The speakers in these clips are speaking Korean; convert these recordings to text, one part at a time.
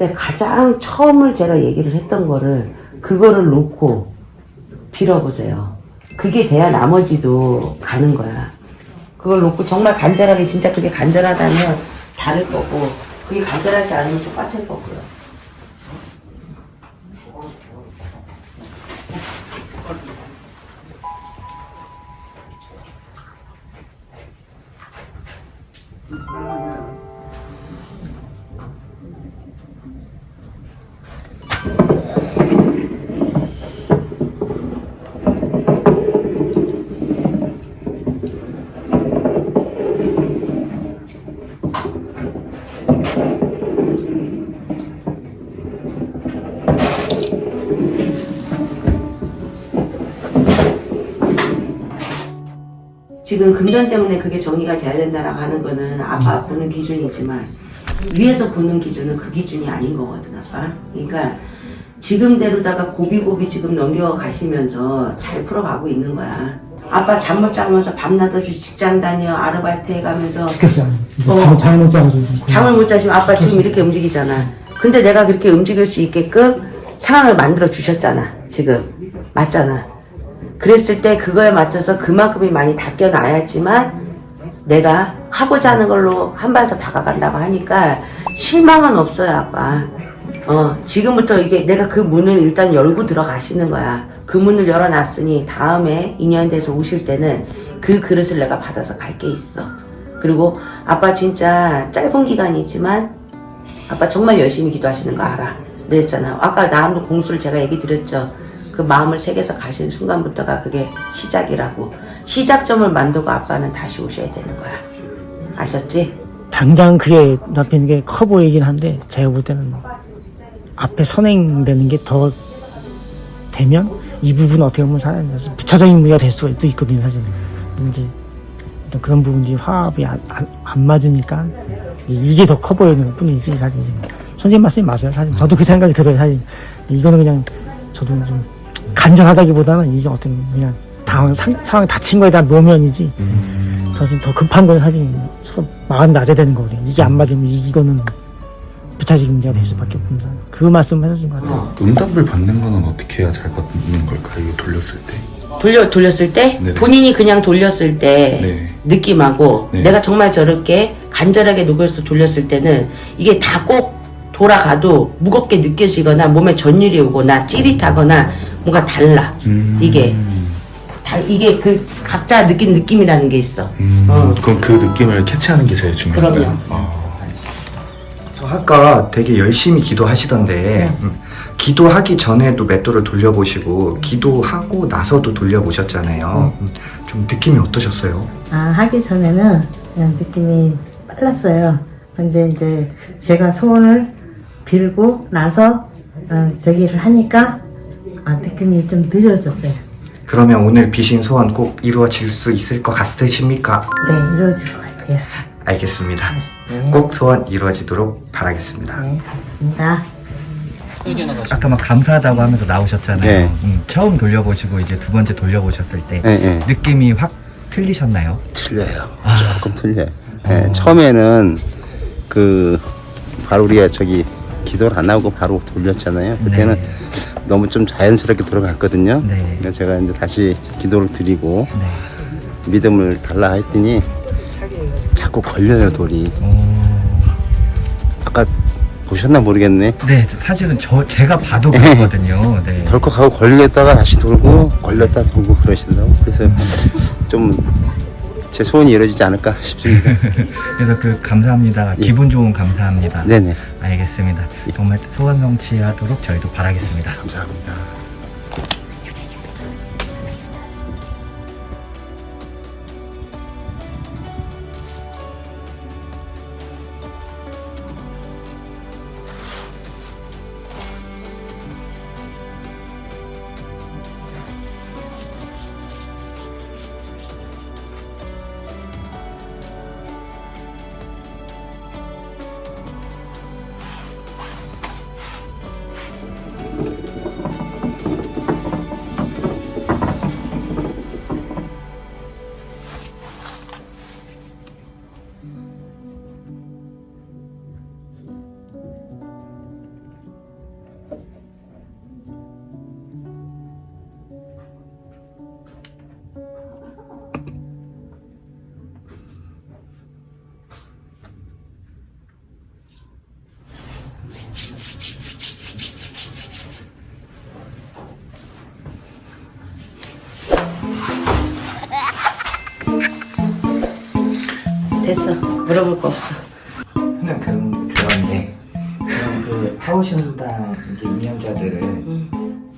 때 가장 처음을 제가 얘기를 했던 거를 그거를 놓고 빌어보세요. 그게 돼야 나머지도 가는 거야. 그걸 놓고 정말 간절하게 진짜 그게 간절하다면 다를 거고 그게 간절하지 않으면 똑같을 거고요. 지금 금전 때문에 그게 정리가 돼야 된다라고 하는 거는 아빠 보는 기준이지만 위에서 보는 기준은 그 기준이 아닌 거거든 아빠. 그러니까 지금대로다가 고비고비 지금 넘겨가시면서 잘 풀어가고 있는 거야. 아빠 잠 못 자면서 밤낮 없이 직장 다녀 아르바이트 해가면서 어. 잠, 잠을 못 자가지고. 좀 잠을 못 자시면 아빠 지금 이렇게 움직이잖아. 근데 내가 그렇게 움직일 수 있게끔 상황을 만들어 주셨잖아. 지금 맞잖아. 그랬을 때 그거에 맞춰서 그만큼이 많이 닦여놔야지만 내가 하고자 하는 걸로 한 발 더 다가간다고 하니까 실망은 없어요, 아빠. 어, 지금부터 이게 내가 그 문을 일단 열고 들어가시는 거야. 그 문을 열어놨으니 다음에 인연 돼서 오실 때는 그 그릇을 내가 받아서 갈 게 있어. 그리고 아빠 진짜 짧은 기간이지만 아빠 정말 열심히 기도하시는 거 알아. 그랬잖아. 아까 나도 공수를 제가 얘기 드렸죠. 그 마음을 새겨서 가신 순간부터가 그게 시작이라고. 시작점을 만들고 아빠는 다시 오셔야 되는 거야. 아셨지? 당장 그게 앞에 있는 게 커 보이긴 한데, 제가 볼 때는 앞에 선행되는 게 더 되면 이 부분 어떻게 보면 사람 부차적인 문제가 될또 있거든요, 사실. 이제 그런 부분이 화합이 안, 안, 안 맞으니까 이게 더 커 보이는 것 뿐이지, 사실. 선생님 말씀이 맞아요, 사실. 저도 그 생각이 들어요, 사실. 이거는 그냥 저도 좀 간절하다기보다는 이게 어떤 그냥 당황, 상, 상황 닥친 거에 대한 노면이지. 저 지금 더 급한 건 사실 서로 마음 낮아야 되는 거거든요. 이게 안 맞으면 이- 이거는 부차적인 문제가 될 수밖에 없습니다. 그 말씀 해주신 것 같아요. 응답을 받는 거는 어떻게 해야 잘 받는 걸까요? 이거 돌렸을 때. 돌려 돌렸을 때 네네. 본인이 그냥 돌렸을 때 네. 느낌하고 네. 내가 정말 저렇게 간절하게 녹여서 돌렸을 때는 이게 다 꼭 돌아가도 무겁게 느껴지거나 몸에 전율이 오거나 찌릿하거나 뭔가 달라 음. 이게 다 이게 그 각자 느낀 느낌이라는 게 있어. 음, 어. 그럼 그 느낌을 캐치하는 게 제일 중요한 그럼요. 아, 저 아까 되게 열심히 기도하시던데 음, 기도하기 전에도 맷돌을 돌려보시고 기도하고 나서도 돌려보셨잖아요. 음, 좀 느낌이 어떠셨어요? 아, 하기 전에는 그냥 느낌이 빨랐어요. 근데 이제 제가 소원을 빌고 나서 어, 저기를 하니까 아, 느낌이 좀 느려졌어요. 그러면 오늘 비신 소원 꼭 이루어질 수 있을 것 같으십니까? 네, 이루어질 것 같아요. 알겠습니다. 네. 꼭 소원 이루어지도록 바라겠습니다. 네, 감사합니다. 아까 막 감사하다고 하면서 나오셨잖아요. 네. 음, 처음 돌려보시고 이제 두 번째 돌려보셨을 때 예, 예. 느낌이 확 틀리셨나요? 틀려요. 아. 조금 틀려요. 예, 처음에는 그 바로 우리가 저기 기도를 안 하고 바로 돌렸잖아요. 그때는 네. 너무 좀 자연스럽게 들어갔거든요. 네. 제가 이제 다시 기도를 드리고 네. 믿음을 달라 했더니 자꾸 걸려요 돌이. 어, 아까 보셨나 모르겠네. 네, 사실은 저 제가 봐도 그렇거든요. 네. 덜컥 하고 걸렸다가 다시 돌고 걸렸다 돌고 그러신다고. 그래서 좀 제 소원이 이루어지지 않을까 싶습니다. 그래서 그 감사합니다. 예. 기분 좋은 감사합니다. 네네. 알겠습니다. 정말 소원 성취하도록 저희도 바라겠습니다. 감사합니다. 됐어. 물어볼 거 없어. 그냥 그런 그런데 그럼 그 하우신당 이게 임명자들은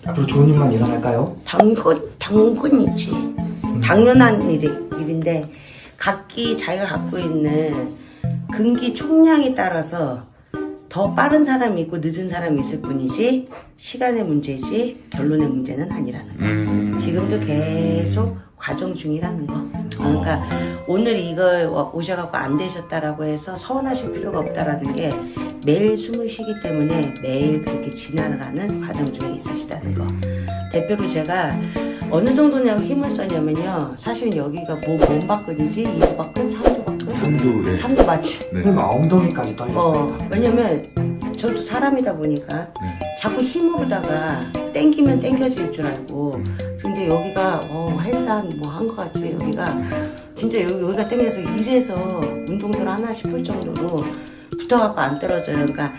앞으로 좋은 일만 일어날까요? 당근, 당근이지. 당연한 일이, 일인데, 각기 자기가 갖고 있는 근기 총량에 따라서 더 빠른 사람이 있고 늦은 사람이 있을 뿐이지, 시간의 문제지, 결론의 문제는 아니라는 거. 음. 지금도 계속 과정 중이라는 거. 그러니까 오늘 이걸 와- 오셔갖고 안 되셨다라고 해서 서운하실 필요가 없다라는 게 매일 숨을 쉬기 때문에 매일 그렇게 진화를 하는 과정 중에 있으시다는 거. 대표로 제가 어느 정도냐고 힘을 썼냐면요. 사실은 여기가 뭐, 뭔 박근이지? 이도 박근? 삼도 박근? 삼두, 네. 삼도 맞지? 네. 그러니까 엉덩이까지 어, 떨렸습니다. 왜냐면 저도 사람이다 보니까 네. 자꾸 힘으로다가 땡기면 땡겨질 줄 알고 근데 여기가 어, 헬스한 뭐 한 것 같지 여기가 진짜 여기, 여기가 땡겨서 이래서 운동들 하나 싶을 정도로 붙어갖고 안 떨어져요 그러니까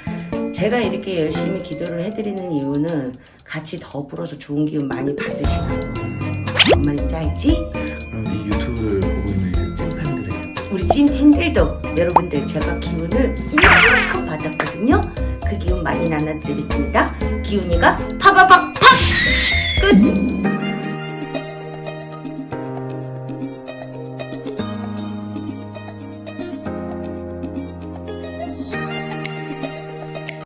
제가 이렇게 열심히 기도를 해드리는 이유는 같이 더불어서 좋은 기운 많이 받으시라고 뭔 말인지 알지? 그럼 이 유튜브를 보고 있는 이제 찐팬들에게 우리 찐 팬들도 여러분들 제가 기운을 이만큼 받았거든요. 그 기운 많이 나눠드리겠습니다. 기운이가 파바박 팍! 끝!